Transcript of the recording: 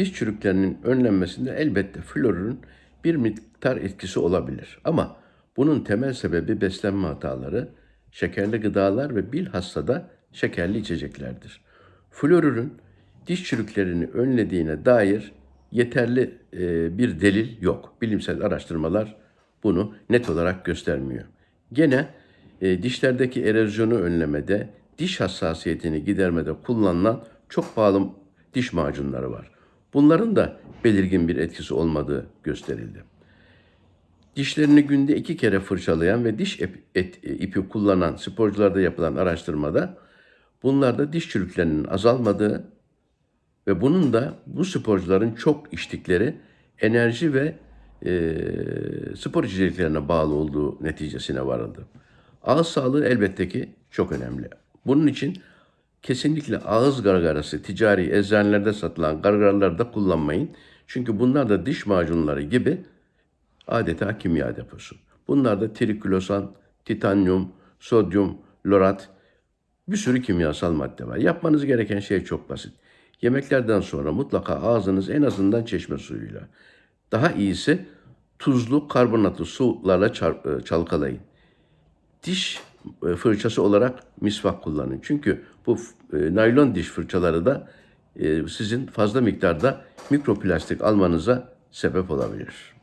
diş çürüklerinin önlenmesinde elbette florun bir miktar etkisi olabilir. Ama bunun temel sebebi beslenme hataları, şekerli gıdalar ve bilhassa da şekerli içeceklerdir. Florürün diş çürüklerini önlediğine dair yeterli e, bir delil yok. Bilimsel araştırmalar bunu net olarak göstermiyor. Gene e, dişlerdeki erozyonu önlemede, diş hassasiyetini gidermede kullanılan çok pahalı diş macunları var. Bunların da belirgin bir etkisi olmadığı gösterildi. Dişlerini günde iki kere fırçalayan ve diş et- e, ipi kullanan sporcularda yapılan araştırmada bunlarda diş çürüklerinin azalmadığı ve bunun da bu sporcuların çok içtikleri enerji ve e, spor içeceklerine bağlı olduğu neticesine varıldı. Ağız sağlığı elbette ki çok önemli. Bunun için kesinlikle ağız gargarası ticari eczanelerde satılan gargaralarda kullanmayın. Çünkü bunlar da diş macunları gibi adeta kimya deposu. Bunlarda triklosan, titanyum, sodyum, lorat, bir sürü kimyasal madde var. Yapmanız gereken şey çok basit. Yemeklerden sonra mutlaka ağzınız en azından çeşme suyuyla. Daha iyisi tuzlu karbonatlı sularla e, çalkalayın. Diş fırçası olarak misvak kullanın. Çünkü bu e, naylon diş fırçaları da e, sizin fazla miktarda mikroplastik almanıza sebep olabilir.